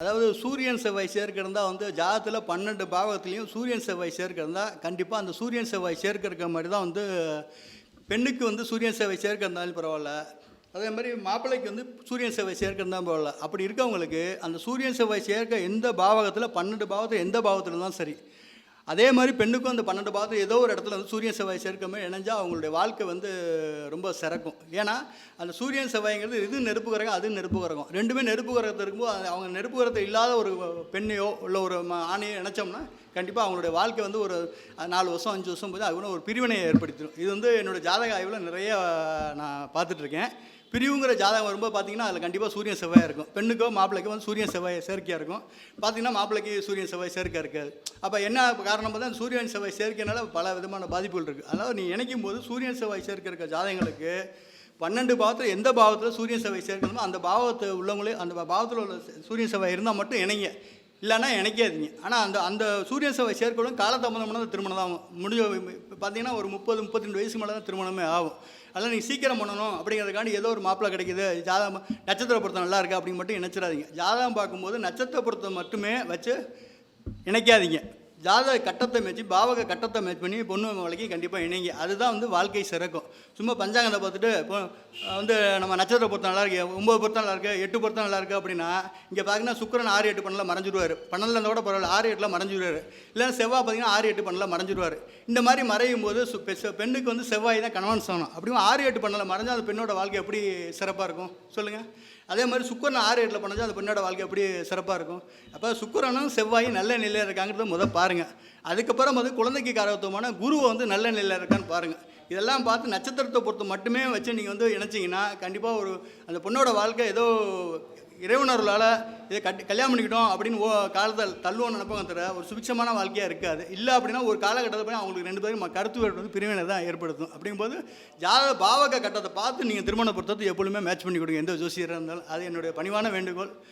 அதாவது சூரியன் செவ்வாய் சேர்க்கை வந்து ஜாதத்தில் பன்னெண்டு பாவத்துலேயும் சூரியன் செவ்வாய் சேர்க்கை கண்டிப்பாக அந்த சூரியன் செவ்வாய் சேர்க்கை மாதிரி தான் வந்து பெண்ணுக்கு வந்து சூரியன் செவ்வாய் சேர்க்கை பரவாயில்ல. அதே மாதிரி மாப்பிள்ளைக்கு வந்து சூரியன் செவ்வாய் சேர்க்கிறதா பரவாயில்ல. அப்படி இருக்கவங்களுக்கு அந்த சூரியன் செவ்வாய் சேர்க்க எந்த பாவகத்தில் பன்னெண்டு பாவத்தில் எந்த பாவத்தில் தான் சரி. அதே மாதிரி பெண்ணுக்கும் அந்த பன்னெண்டு பாவத்தில் ஏதோ ஒரு இடத்துல வந்து சூரியன் செவ்வாய் சேர்க்கமே இணைஞ்சா அவங்களுடைய வாழ்க்கை வந்து ரொம்ப சிறக்கும். ஏன்னா அந்த சூரியன் செவ்வாய்ங்கிறது இது நெருப்பு கிரகம் அது நெருப்பு கிரகம். ரெண்டுமே நெருப்பு கிரகத்தில் இருக்கும்போது அவங்க நெருப்பு கிரகத்தில் இல்லாத ஒரு பெண்ணையோ இல்லை ஒரு ஆணையோ இணைச்சோம்னா கண்டிப்பாக அவங்களுடைய வாழ்க்கை வந்து ஒரு நாலு வருஷம் அஞ்சு வருஷம் போது அது ஒரு பிரிவினையை ஏற்படுத்திடும். இது வந்து என்னோடய ஜாதக ஆய்வில் நிறைய நான் பார்த்துட்ருக்கேன் பிரிவுங்கிற ஜாதகம் வரும்போது பார்த்தீங்கன்னா அதில் கண்டிப்பாக சூரியன் செவ்வாய் இருக்கும். பெண்ணுக்கோ மாப்பிள்ளைக்கோ வந்து சூரியன் செவ்வாய் சேர்க்கையாக இருக்கும். பார்த்தீங்கன்னா மாப்பிள்ளைக்கு சூரியன் செவ்வாய் சேர்க்கை இருக்காது. அப்போ என்ன காரணம் பார்த்தா சூரியன் செவ்வாய் சேர்க்கைனால பல விதமான பாதிப்புகள் இருக்குது அதாவது நீ இணைக்கும் போது சூரியன் செவ்வாய் சேர்க்கை இருக்க ஜாதகங்களுக்கு பன்னெண்டு பாவத்தில் எந்த பாவத்தில் சூரியன் செவ்வாய் சேர்க்கணுமோ அந்த பாவத்தை உள்ளவங்களே அந்த பாவத்தில் உள்ள சூரியன் செவ்வாய் இருந்தால் மட்டும் இணைங்க. இல்லைன்னா இணைக்காதீங்க. ஆனால் அந்த அந்த சூரியன் செவ்வாய் சேர்க்கணும் காலதாமதமான திருமணம் தான். ஆகும் முடிஞ்ச பார்த்தீங்கன்னா ஒரு முப்பது முப்பத்தி ரெண்டு வயசுக்கு மேலே தான் திருமணமே ஆகும். அதனால் நீங்கள் சீக்கிரம் பண்ணணும் அப்படிங்கிறதுக்காண்டி ஏதோ ஒரு மாப்பிள்ளை கிடைக்குது. ஜாதகம் நட்சத்திர பொருத்தம் நல்லா இருக்குது அப்படின்னு மட்டும் இணைச்சிடாதீங்க. ஜாதகம் பார்க்கும்போது நட்சத்திர பொருத்தம் மட்டுமே வச்சு இணைக்காதீங்க. ஜாதக கட்டத்தை மேய்ச்சி பாவக கட்டத்தை மேட்ச் பண்ணி பொண்ணு வழக்கி கண்டிப்பாக இணைங்க. அதுதான் வந்து வாழ்க்கை சிறக்கும். சும்மா பஞ்சாங்கத்தை பார்த்துட்டு இப்போ வந்து நம்ம நட்சத்திர பொருத்தம் நல்லா இருக்கு ஒம்பது பொருத்தம் நல்லாயிருக்கு எட்டு பொருத்தம் நல்லா அப்படின்னா இங்கே பார்த்தீங்கன்னா சுக்கரன் ஆறு எட்டு பண்ணல மறைஞ்சிடுவார் பன்னெண்டில் கூட பரவாயில்ல ஆறு எட்டில் மறைஞ்சிடுவார் இல்லைன்னா செவ்வாய் பார்த்தீங்கன்னா ஆறு எட்டு பண்ணல மறைஞ்சிடுவார் இந்த மாதிரி மறையும் போது பெ- செ- பெண்ணுக்கு வந்து செவ்வாய் தான் கணவன் சோனம் அப்படியும் ஆறு எட்டு பண்ணல மறைஞ்சா அந்த பெண்ணோட வாழ்க்கை எப்படி சிறப்பாக இருக்கும்? சொல்லுங்கள் அதே மாதிரி சுக்கரன் ஆறு எட்டில் பண்ணால் அந்த பெண்ணோட வாழ்க்கை எப்படி சிறப்பாக இருக்கும்? அப்போ சுக்கரனும் செவ்வாயும் நல்ல நிலையில் இருக்காங்கிறது முதல் பாருங்கள் அதுக்கப்புறம் வந்து குழந்தைக்கு காரகத்துவமான குருவை வந்து நல்ல நிலையில் இருக்கான்னு பாருங்கள் இதெல்லாம் பார்த்து நட்சத்திரத்தை பொறுத்து மட்டுமே வச்சு நீங்கள் வந்து இணைச்சிங்கன்னா கண்டிப்பாக ஒரு அந்த பொண்ணோட வாழ்க்கை ஏதோ இறைவனர்களால் இதை கட்டி கல்யாணம் பண்ணிக்கிட்டோம் அப்படின்னு ஓ காலத்தில் தள்ளுவோம் நினைப்பாங்க தர ஒரு சுபிட்சமான வாழ்க்கையாக இருக்காது. இல்லை அப்படின்னா ஒரு காலகட்டத்தில் போய் அவங்களுக்கு ரெண்டு பேரும் ம- கருத்து வேறு வந்து பிரிவினை தான் ஏற்படுத்தும். அப்படிங்கும்போது ஜாத பாவக கட்டத்தை பார்த்து நீங்கள் திருமண பொருத்தத்தை எப்பொழுதுமே மேட்ச் பண்ணி கொடுங்க. எந்த ஜோசியராக இருந்தாலும் அது என்னுடைய பணிவான வேண்டுகோள்.